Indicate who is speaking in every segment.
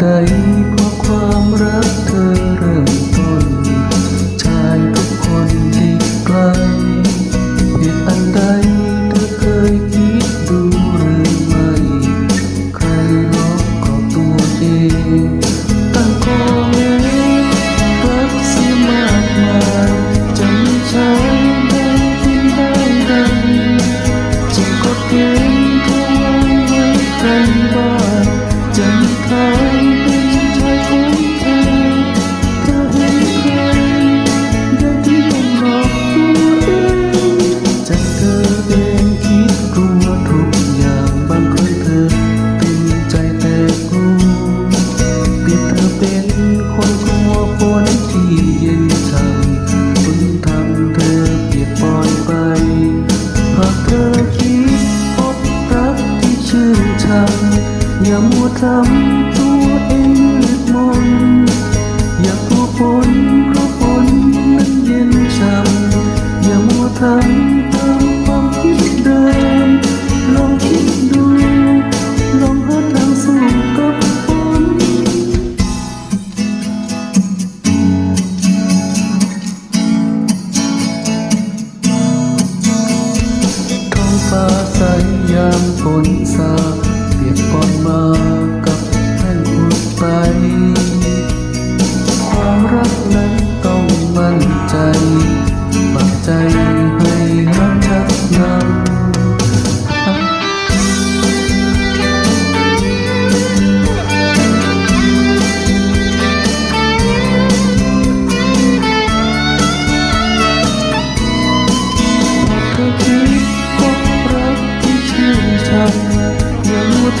Speaker 1: ใดเพราะความรักเธอเริ่มต้น ชายทุกคนที่ใกล้เหตุอันใดเธอเคยคิดดูหรือไม่ ใครรอกกับตัวเองตั้งข้อแม้รักสิมากมายจำใช้ได้ทิ้ได้ดังจึงก็เกรงเธอไว้ไว้กัน ทำตัวเองมืดมนอย่ากลัวฝนเพราะฝนนั้นเย็นช่ำอย่ามัวทำตามความคิดเดิมลองคิดดูลองหาทางสู้กับฝนท้องฟ้าใสยามฝนสาียกปอนมา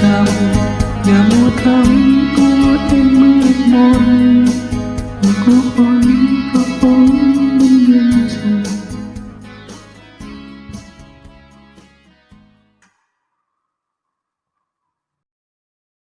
Speaker 1: ทำตันอย่า